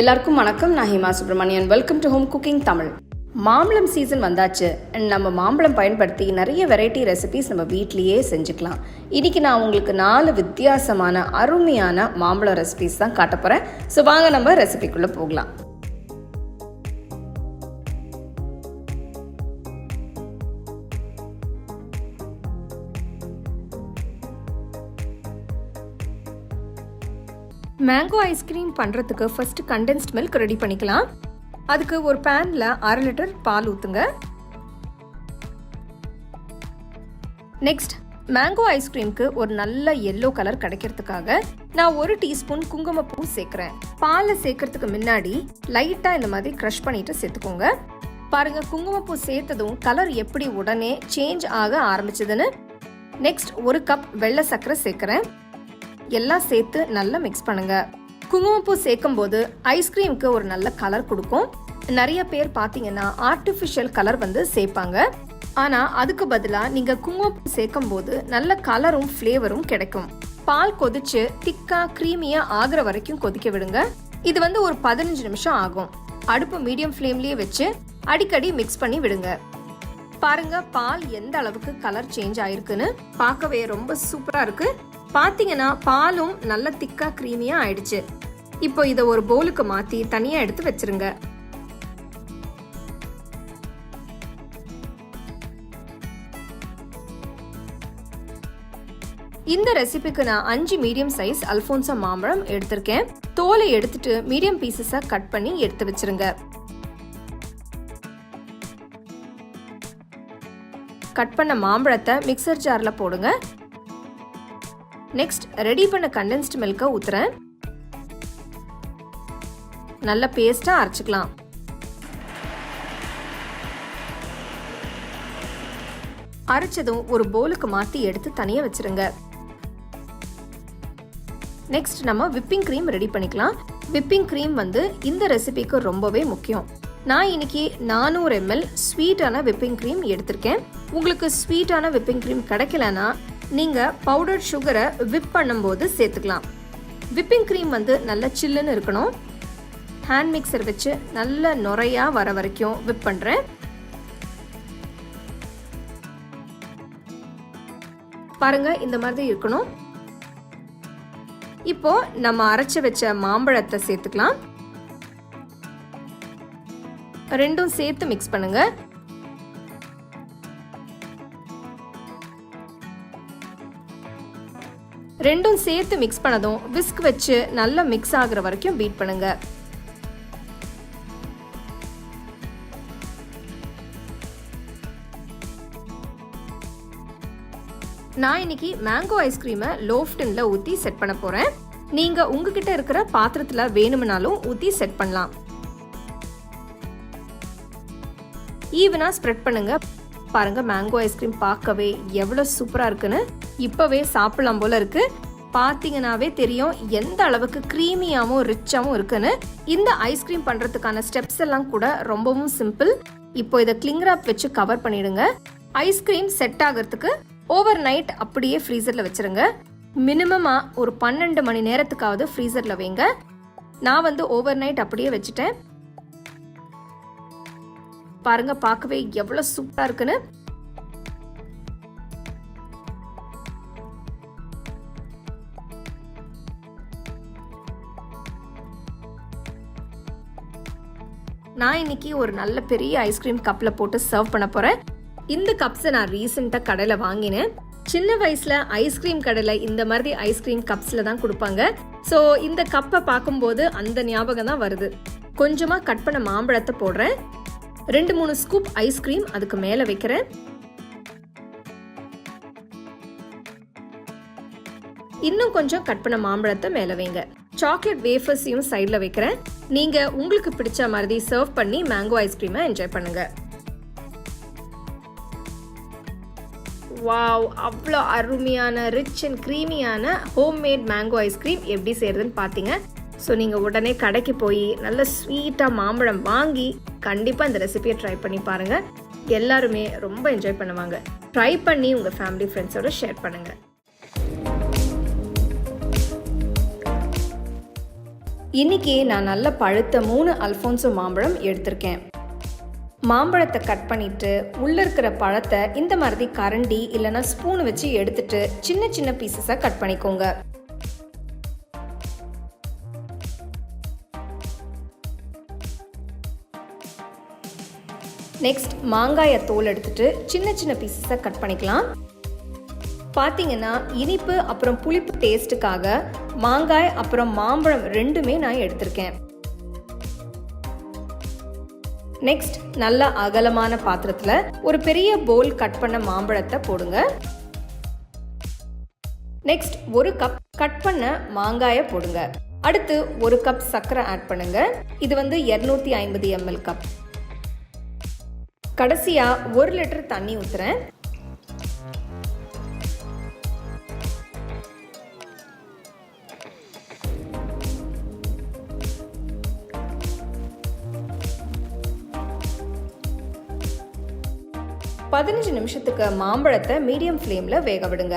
எல்லாருக்கும் வணக்கம். நான் Hima Subramanian welcome to home cooking Tamil மாம்பழம் சீசன் வந்தாச்சு. நம்ம மாம்பழம் பயன்படுத்தி நிறைய வெரைட்டி ரெசிபிஸ் நம்ம வீட்லேயே செஞ்சுக்கலாம். இன்னைக்கு நான் உங்களுக்கு நாலு வித்தியாசமான அருமையான மாம்பழம் ரெசிபிஸ் தான் காட்ட போகிறேன் ஸோ வாங்க நம்ம ரெசிபிக்குள்ளே போகலாம். மேங்கோ ஐஸ்கிரீம் பண்ணுறதுக்கு ஃபர்ஸ்ட் கண்டென்ஸ்ட் மில்க் ரெடி பண்ணிக்கலாம். அதுக்கு ஒரு பேனில் அரை லிட்டர் பால் ஊற்றுங்க நெக்ஸ்ட் மேங்கோ ஐஸ்கிரீம்க்கு ஒரு நல்ல எல்லோ கலர் கிடைக்கிறதுக்காக நான் ஒரு டீஸ்பூன் குங்குமப்பூ சேர்க்குறேன். பாலை சேர்க்கறதுக்கு முன்னாடி லைட்டாக இந்த மாதிரி க்ரஷ் பண்ணிட்டு சேர்த்துக்கோங்க. பாருங்க குங்குமப்பூ சேர்த்ததும் கலர் எப்படி உடனே சேஞ்ச் ஆக ஆரம்பிச்சதுன்னு. நெக்ஸ்ட் ஒரு கப் வெள்ளை சர்க்கரை சேர்க்குறேன். எல்லாம் சேர்த்து நல்லா மிக்ஸ் பண்ணுங்க. குங்குமப்பூ சேர்க்கும் போது ஐஸ்கிரீமுக்கு ஒரு நல்ல கலர் கொடுக்கும். நிறைய பேர் பார்த்தீங்கன்னா ஆர்டிஃபிஷியல் கலர் வந்து சேர்ப்பாங்க. ஆனால் அதுக்கு பதிலாக நீங்கள் குங்குமப்பூ சேர்க்கும் போது நல்ல கலரும் ஃப்ளேவரும் கிடைக்கும். பால் கொதிச்சு திக்கா க்ரீமியாக ஆகிற வரைக்கும் கொதிக்க விடுங்க. இது வந்து ஒரு பதினஞ்சு நிமிஷம் ஆகும். அடுப்பு மீடியம் ஃப்ளேம்லேயே வச்சு அடிக்கடி மிக்ஸ் பண்ணி விடுங்க. பாருங்க பால் எந்த அளவுக்கு கலர் சேஞ்ச் ஆயிருக்குன்னு. பார்க்கவே ரொம்ப சூப்பராக இருக்குது பார்த்தீங்கன்னா பாலும் நல்ல திக்கா க்ரீமியாக ஆயிடுச்சு. இப்போ இதை ஒரு பவுலுக்கு மாத்தி தனியா எடுத்து வச்சிருங்க. இந்த ரெசிபிக்கு நான் அஞ்சு மீடியம் சைஸ் அல்போன்சா மாம்பழம் எடுத்திருக்கேன். தோலை எடுத்துட்டு மீடியம் பீசஸா கட் பண்ணி எடுத்து வச்சிருங்க. கட் பண்ண மாம்பழத்தை மிக்சர் ஜாரில் போடுங்க. நெக்ஸ்ட் ரெடி பண்ண கண்டென்ஸ்ட் மில்கை ஊத்துறேன். நல்ல பேஸ்ட்டாக அரைச்சிக்கலாம். அரைச்சதும் ஒரு போலுக்கு மாற்றி எடுத்து தனியாக வச்சிருங்க. நெக்ஸ்ட் நம்ம விப்பிங் க்ரீம் ரெடி பண்ணிக்கலாம். விப்பிங் க்ரீம் வந்து இந்த ரெசிபிக்கு ரொம்பவே முக்கியம். நான் இன்னைக்கு நானூறு எம்எல் ஸ்வீட்டான விப்பிங் க்ரீம் எடுத்திருக்கேன். உங்களுக்கு ஸ்வீட்டான விப்பிங் க்ரீம் கிடைக்கலனா நீங்கள் பவுடர் சுகரை விப் பண்ணும்போது சேர்த்துக்கலாம். விப்பிங் க்ரீம் வந்து நல்ல சில்லுன்னு இருக்கணும். ஹேண்ட் மிக்சர் வச்சு நல்ல நுரையாக வர வரைக்கும் விப் பண்ணுறேன் பாருங்கள் இந்த மாதிரி இருக்கணும். இப்போ நம்ம அரைச்சி வச்ச மாம்பழத்தை சேர்த்துக்கலாம். ரெண்டும் சேர்த்து மிக்ஸ் பண்ணுங்கள் ரெண்டும் சேர்த்து மிக்ஸ் பண்ணதும் விஸ்க் வச்சு நல்லா மிக்ஸ் ஆகிற வரைக்கும் பீட் பண்ணுங்க. நான் இன்னைக்கு மேங்கோ ஐஸ்கிரீமை லோஃப்டன்ல ஊற்றி செட் பண்ண போறேன். நீங்க உங்ககிட்ட இருக்கிற பாத்திரத்துல வேணும்னாலும் ஊற்றி செட் பண்ணலாம். ஈவனா ஸ்ப்ரெட் பண்ணுங்க. பாருங்க மேங்கோ ஐஸ்கிரீம் பார்க்கவே எவ்வளோ சூப்பரா இருக்குன்னு. இப்போவே சாப்பிடலாம் போல இருக்கு. பார்த்தீங்கன்னாவே தெரியும் எந்த அளவுக்கு க்ரீமியாவும் ரிச்சாகவும் இருக்குன்னு. இந்த ஐஸ்கிரீம் பண்ணுறதுக்கான ஸ்டெப்ஸ் எல்லாம் கூட ரொம்பவும் சிம்பிள் இப்போ இதை கிளிங்ராப் வச்சு கவர் பண்ணிடுங்க. ஐஸ்கிரீம் செட் ஆகிறதுக்கு ஓவர் நைட் அப்படியே ஃப்ரீசரில் வச்சிருங்க. மினிமமாக ஒரு பன்னெண்டு மணி நேரத்துக்காவது ஃப்ரீசரில் வைங்க. நான் வந்து ஓவர் நைட் அப்படியே வச்சுட்டேன். பாருங்க பார்க்கவே எவ்வளோ சூப்பராக இருக்குன்னு. நான் இன்னைக்கு ஒரு நல்ல பெரிய ஐஸ்கிரீம் கப்பில் போட்டு சர்வ் பண்ண போகிறேன் இந்த கப்ஸை நான் ரீசெண்டாக கடையில் வாங்கினேன். சின்ன வயசில் ஐஸ்கிரீம் கடையில் இந்த மாதிரி ஐஸ்கிரீம் கப்ஸில் தான் கொடுப்பாங்க. ஸோ இந்த கப்பை பார்க்கும்போது அந்த ஞாபகம் தான் வருது. கொஞ்சமாக கட் பண்ண மாம்பழத்தை போடுறேன். ரெண்டு மூணு ஸ்கூப் ஐஸ்கிரீம் அதுக்கு மேலே வைக்கிறேன். இன்னும் கொஞ்சம் கட் பண்ண மாம்பழத்தை மேலே வைங்க. சாக்லேட் வேஃபர்ஸையும் சைடில் வைக்கிறேன். நீங்கள் உங்களுக்கு பிடிச்ச மாதிரி சர்வ் பண்ணி மேங்கோ ஐஸ்கிரீமை என்ஜாய் பண்ணுங்க. வாவ் அவ்வளோ அருமையான ரிச் அண்ட் க்ரீமியான ஹோம்மேட் மேங்கோ ஐஸ்கிரீம் எப்படி செய்கிறதுன்னு பார்த்தீங்க ஸோ நீங்கள் உடனே கடைக்கு போய் நல்ல ஸ்வீட்டாக மாம்பழம் வாங்கி கண்டிப்பாக இந்த ரெசிபியை ட்ரை பண்ணி பாருங்கள் எல்லாருமே ரொம்ப என்ஜாய் பண்ணுவாங்க. ட்ரை பண்ணி உங்கள் ஃபேமிலி ஃப்ரெண்ட்ஸோட ஷேர் பண்ணுங்கள் இன்னைக்கு நான் நல்ல பழுத்த மூணு அல்ஃபோன்சோ மாம்பழம் எடுத்திருக்கேன். மாம்பழத்தை கட் பண்ணிட்டு உள்ள இருக்கிற பழத்தை இந்த மாதிரி கரண்டி இல்லைன்னா ஸ்பூன் வச்சு எடுத்துட்டு சின்ன சின்ன பீசஸாக கட் பண்ணிக்கோங்க. நெக்ஸ்ட் மாங்காயை தோல் எடுத்துட்டு சின்ன சின்ன பீசஸாக கட் பண்ணிக்கலாம். பார்த்தீங்கன்னா இனிப்பு அப்புறம் புளிப்பு டேஸ்ட்டுக்காக மாங்காய் அப்புறம் மாம்பழம் ரெண்டுமே நான் எடுத்திருக்கேன். நெக்ஸ்ட் நல்ல அகலமான பாத்திரத்தில் ஒரு பெரிய போல் கட் பண்ண மாம்பழத்தை போடுங்க. நெக்ஸ்ட் ஒரு கப் கட் பண்ண மாங்காயை போடுங்க. அடுத்து ஒரு கப் சர்க்கரை ஆட் பண்ணுங்க. இது வந்து இரநூத்தி ஐம்பது எம்எல் கப் கடைசியா ஒரு லிட்டர் தண்ணி ஊத்துறேன். பதினஞ்சு நிமிஷத்துக்கு மாம்பழத்தை மீடியம் ஃப்ளேமில் வேக விடுங்க.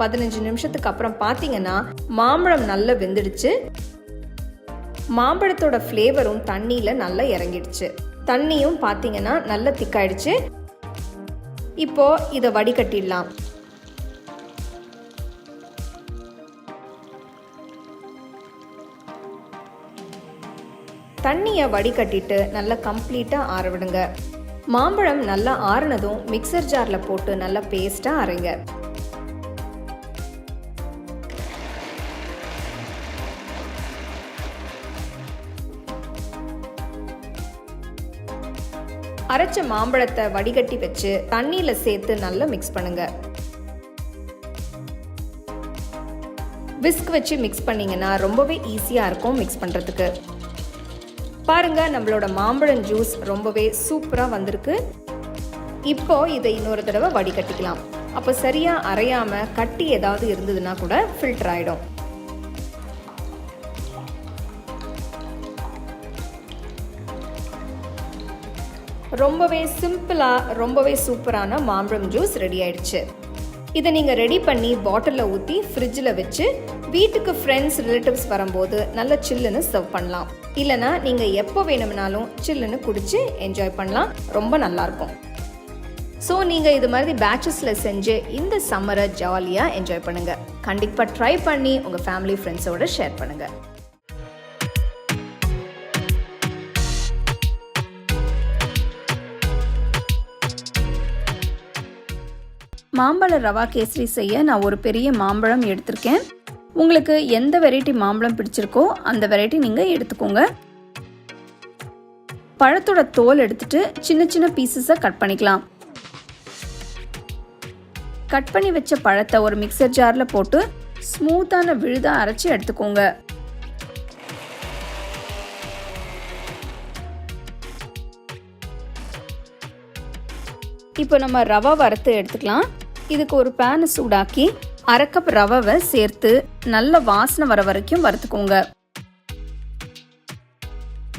பதினஞ்சு நிமிஷத்துக்கு அப்புறம் பார்த்தீங்கன்னா மாம்பழம் நல்லா வெந்துடுச்சு. மாம்பழத்தோட ஃப்ளேவரும் தண்ணியில் நல்லா இறங்கிடுச்சு. தண்ணியும் பார்த்தீங்கன்னா நல்லா திக்காயிடுச்சு இப்போ இதை வடிகட்டிடலாம். தண்ணியை வடிகட்டிட்டு நல்லா கம்ப்ளீட்டாக ஆறவிடுங்க மாம்பழம் நல்லா ஆறுனதும் மிக்சர் ஜாரில் போட்டு நல்லா பேஸ்ட்டாக அரைங்க. அரைச்ச மாம்பழத்தை வடிகட்டி வச்சு தண்ணியில் சேர்த்து நல்லா மிக்ஸ் பண்ணுங்க. விஸ்க் வச்சு மிக்ஸ் பண்ணீங்கன்னா ரொம்பவே ஈஸியாக இருக்கும் மிக்ஸ் பண்ணுறதுக்கு பாருங்க நம்மளோட மாம்பழம் ஜூஸ் ரொம்பவே சூப்பராக வந்திருக்கு. இப்போ இதை இன்னொரு தடவை வடிகட்டிக்கலாம். அப்போ சரியாக அரையாமல் கட்டி ஏதாவது இருந்ததுன்னா கூட ஃபில்டர் ஆகிடும் ரொம்பவே சிம்பிளாக ரொம்பவே சூப்பரான மாம்பழம் ஜூஸ் ரெடி ஆயிடுச்சு. இதை நீங்கள் ரெடி பண்ணி பாட்டிலில் ஊற்றி ஃப்ரிட்ஜில் வச்சு வீட்டுக்கு ஃப்ரெண்ட்ஸ் ரிலேட்டிவ்ஸ் வரும்போது நல்ல சில்லுன்னு சர்வ் பண்ணலாம். இல்லைனா நீங்கள் எப்போ வேணும்னாலும் சில்லுன்னு குடித்து என்ஜாய் பண்ணலாம். ரொம்ப நல்லாயிருக்கும். ஸோ நீங்கள் இது மாதிரி பேச்சஸில் செஞ்சு இந்த சம்மரை ஜாலியாக என்ஜாய் பண்ணுங்கள் கண்டிப்பாக ட்ரை பண்ணி உங்கள் ஃபேமிலி ஃப்ரெண்ட்ஸோட ஷேர் பண்ணுங்கள் மாம்பழ ரவா கேசரி செய்ய நான் ஒரு பெரிய மாம்பழம் எடுத்திருக்கேன். உங்களுக்கு எந்த வெரைட்டி மாம்பழம் பிடிச்சிருக்கோ அந்த வெரைட்டி நீங்கள் எடுத்துக்கோங்க. பழத்தோட தோல் எடுத்துட்டு சின்ன சின்ன பீசஸாக கட் பண்ணிக்கலாம். கட் பண்ணி வச்ச பழத்தை ஒரு மிக்சர் ஜாரில் போட்டு ஸ்மூத்தான விழுதாக அரைச்சி எடுத்துக்கோங்க. இப்போ நம்ம ரவா வறுத்து எடுத்துக்கலாம். இதுக்கு ஒரு பேனை சூடாக்கி அரை கப் ரவாவை சேர்த்து நல்ல வாசனை வர வரைக்கும் வறுத்துக்கோங்க.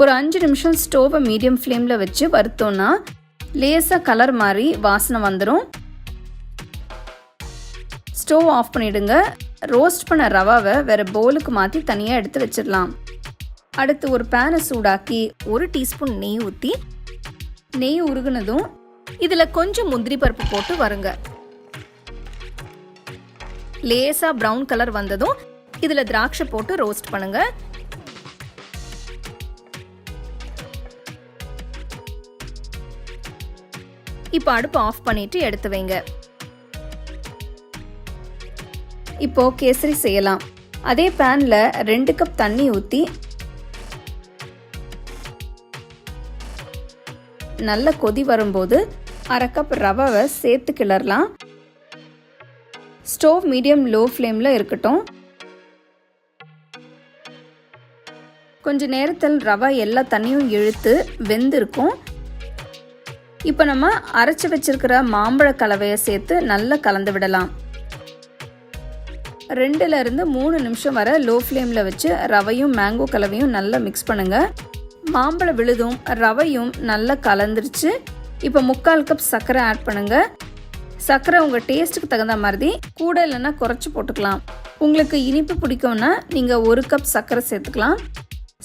ஒரு அஞ்சு நிமிஷம் ஸ்டோவை மீடியம் ஃப்ளேமில் வச்சு வறுத்தோன்னா லேசாக கலர் மாதிரி வாசனை வந்துடும் ஸ்டோவ் ஆஃப் பண்ணிடுங்க. ரோஸ்ட் பண்ண ரவாவை வேறு பவுலுக்கு மாற்றி தனியாக எடுத்து வச்சிடலாம். அடுத்து ஒரு பேனை சூடாக்கி ஒரு டீஸ்பூன் நெய் ஊற்றி நெய் உருகுனதும் இதில் கொஞ்சம் முந்திரி பருப்பு போட்டு வருங்க. லேசா ப்ரௌன் கலர் வந்ததும் இதில் திராட்சை போட்டு ரோஸ்ட் பண்ணுங்க. இப்போ அடுப்பு ஆஃப் பண்ணிட்டு எடுத்து வைங்க. இப்போ கேசரி செய்யலாம். அதே பேன்ல ரெண்டு கப் தண்ணி ஊற்றி நல்ல கொதி வரும்போது அரை கப் ரவாவை சேர்த்து கிளறலாம். ஸ்டோவ் மீடியம் லோ ஃப்ளேமில் இருக்கட்டும். கொஞ்ச நேரத்தில் ரவா எல்லா தண்ணியும் இழுத்து வெந்திருக்கும். இப்போ நம்ம அரைச்சி வச்சிருக்கிற மாம்பழ கலவையை சேர்த்து நல்லா கலந்து விடலாம். ரெண்டுல இருந்து மூணு நிமிஷம் வர லோ ஃப்ளேமில் வச்சு ரவையும் மேங்கோ கலவையும் நல்லா மிக்ஸ் பண்ணுங்க. மாம்பழ விழுதும் ரவையும் நல்லா கலந்துருச்சு. இப்போ முக்கால் கப் சர்க்கரை ஆட் பண்ணுங்கள் சர்க்கரை உங்கள் டேஸ்ட்டுக்கு தகுந்த மாதிரி கூட இல்லைன்னா குறைச்சி போட்டுக்கலாம். உங்களுக்கு இனிப்பு பிடிக்கும்னா நீங்கள் ஒரு கப் சர்க்கரை சேர்த்துக்கலாம்.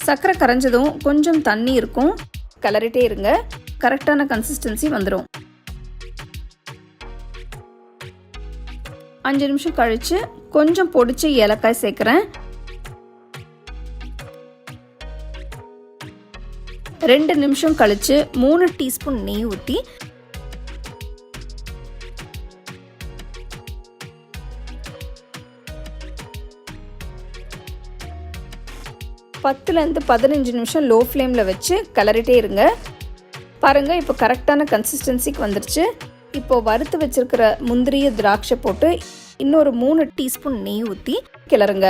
சர்க்கரை கரைஞ்சதும் கொஞ்சம் தண்ணி இருக்கும். கிளறிட்டே இருங்க. கரெக்டான கன்சிஸ்டன்சி வந்துடும் அஞ்சு நிமிஷம் கழித்து கொஞ்சம் பொடிச்சு ஏலக்காய் சேர்க்குறேன். ரெண்டு நிமிஷம் கழித்து மூணு டீஸ்பூன் நெய் ஊற்றி பத்துலேருந்து பதினஞ்சு நிமிஷம் லோ ஃப்ளேமில் வச்சு கிளறிட்டே இருங்க. பாருங்கள் இப்போ கரெக்டான கன்சிஸ்டன்சிக்கு வந்துருச்சு. இப்போது வறுத்து வச்சுருக்கிற முந்திரிய திராட்சை போட்டு இன்னொரு மூணு டீஸ்பூன் நெய் ஊற்றி கிளறுங்க.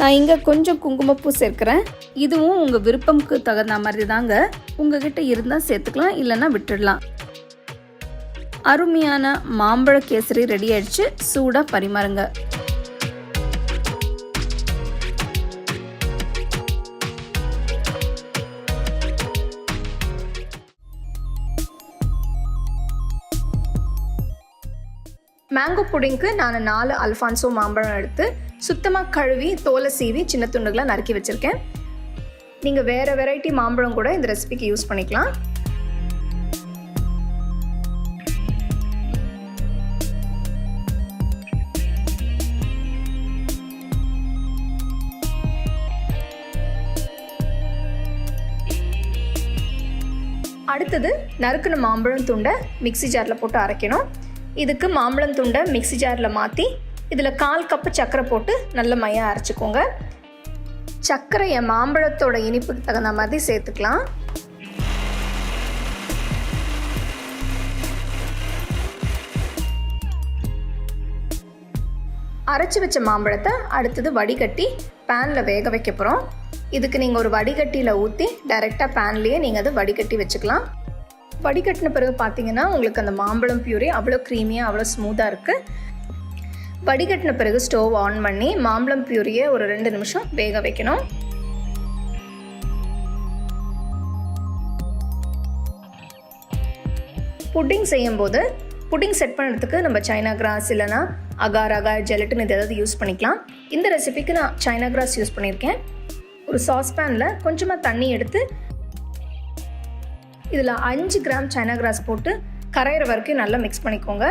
நான் இங்கே கொஞ்சம் குங்குமப்பூ சேர்க்குறேன். இதுவும் உங்கள் விருப்பம்க்கு தகுந்த மாதிரி தாங்க உங்ககிட்ட இருந்தால் சேர்த்துக்கலாம் இல்லைன்னா விட்டுடலாம். அருமையான மாம்பழ கேசரி ரெடி ஆயிடுச்சு. சூடாக பரிமாறுங்க. மேங்கோ புடிங்க்கு நான் நாலு அல்ஃபான்சோ மாம்பழம் எடுத்து சுத்தமாக கழுவி தோலை சீவி சின்ன துண்டுகளாக நறுக்கி வச்சுருக்கேன். நீங்கள் வேறு வெரைட்டி மாம்பழம் கூட இந்த ரெசிபிக்கு யூஸ் பண்ணிக்கலாம். அடுத்தது நறுக்குன மாம்பழம் துண்டை மிக்சி ஜாரில் போட்டு அரைக்கணும். இதுக்கு மாம்பழம் துண்டை மிக்சி ஜாரில் மாற்றி இதில் கால் கப்பு சர்க்கரை போட்டு நல்ல மையாக அரைச்சிக்கோங்க. சர்க்கரையை மாம்பழத்தோட இனிப்புக்கு தகுந்த மாதிரி சேர்த்துக்கலாம். அரைச்சி வச்ச மாம்பழத்தை அடுத்தது வடிகட்டி பேனில் வேக வைக்க போகிறோம் இதுக்கு நீங்கள் ஒரு வடிகட்டியில் ஊற்றி டைரெக்டாக பேன்லேயே நீங்கள் அதை வடிகட்டி வச்சுக்கலாம். வடிகட்டின பிறகு பார்த்தீங்கன்னா உங்களுக்கு அந்த மாம்பழம் பியூரி அவ்வளோ க்ரீமியாக அவ்வளோ ஸ்மூத்தாக இருக்குது வடிகட்டின பிறகு ஸ்டோவ் ஆன் பண்ணி மாம்பழம் பியூரியை ஒரு ரெண்டு நிமிஷம் வேக வைக்கணும். புட்டிங் செய்யும்போது புட்டிங் செட் பண்ணுறதுக்கு நம்ம சைனா கிராஸ் இல்லைனா அகார் அகார் ஜெலட்டின் இது ஏதாவது யூஸ் பண்ணிக்கலாம். இந்த ரெசிபிக்கு நான் சைனா கிராஸ் யூஸ் பண்ணியிருக்கேன். ஒரு சாஸ்பேனில் கொஞ்சமாக தண்ணி எடுத்து இதில் அஞ்சு கிராம் சைனா கிராஸ் போட்டு கரையிற வரைக்கும் நல்லா மிக்ஸ் பண்ணிக்கோங்க.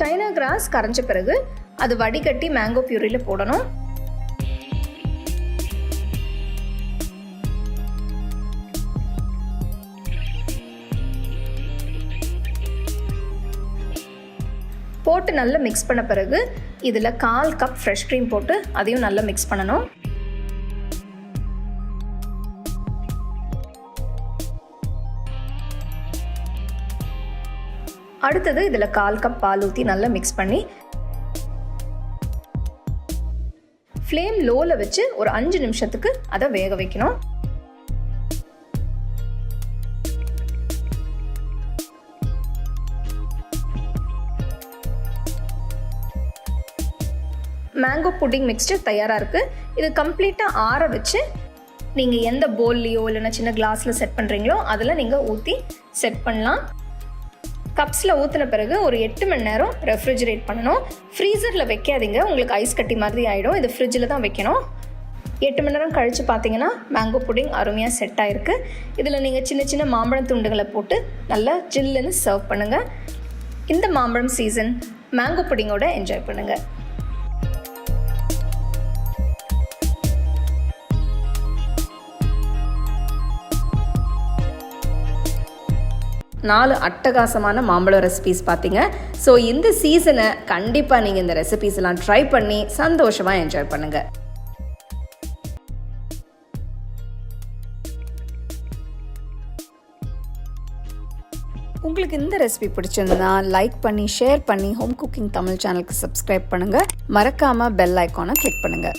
சைனா கிராஸ் கரைஞ்ச பிறகு அது வடிகட்டி மேங்கோ பியூரியில் போடணும். போட்டு நல்லா மிக்ஸ் பண்ண பிறகு இதில் கால் கப் ஃப்ரெஷ் க்ரீம் போட்டு அதையும் நல்லா மிக்ஸ் பண்ணணும். அடுத்தது இதில் கால் கப் பால் ஊற்றி நல்லா மிக்ஸ் பண்ணி ஃப்ளேம் லோவில் வச்சு ஒரு அஞ்சு நிமிஷத்துக்கு அதை வேக வைக்கணும். மேங்கோ புட்டிங் மிக்ஸ்டர் தயாராக இருக்குது இது கம்ப்ளீட்டாக ஆற வச்சு நீங்கள் எந்த போல்லையோ இல்லைன்னா சின்ன கிளாஸில் செட் பண்ணுறீங்களோ அதில் நீங்கள் ஊற்றி செட் பண்ணலாம். கப்ஸில் ஊற்றின பிறகு ஒரு எட்டு மணி நேரம் ரெஃப்ரிஜரேட் பண்ணணும். ஃப்ரீசரில் வைக்காதீங்க. உங்களுக்கு ஐஸ் கட்டி மாதிரி ஆகிடும் இது ஃப்ரிட்ஜில் தான் வைக்கணும். எட்டு மணி நேரம் கழித்து பார்த்தீங்கன்னா மேங்கோ புட்டிங் அருமையாக செட் ஆகிருக்கு இதில் நீங்கள் சின்ன சின்ன மாம்பழம் துண்டுகளை போட்டு நல்லா ஜில்லுன்னு சர்வ் பண்ணுங்கள் இந்த மாம்பழம் சீசன் மேங்கோ புட்டிங்கோட என்ஜாய் பண்ணுங்கள் நாலு அட்டகாசமான மாம்பழம் ரெசிபீஸ் பார்த்தீங்க ஸோ இந்த சீசனை கண்டிப்பாக நீங்கள் இந்த ரெசிபீஸ் எல்லாம் ட்ரை பண்ணி சந்தோஷமாக என்ஜாய் பண்ணுங்கள் உங்களுக்கு இந்த ரெசிபி பிடிச்சிருந்தா லைக் பண்ணி ஷேர் பண்ணி ஹோம் குக்கிங் தமிழ் சேனலுக்கு சப்ஸ்கிரைப் பண்ணுங்கள் மறக்காமல் பெல் ஐக்கானை கிளிக் பண்ணுங்கள்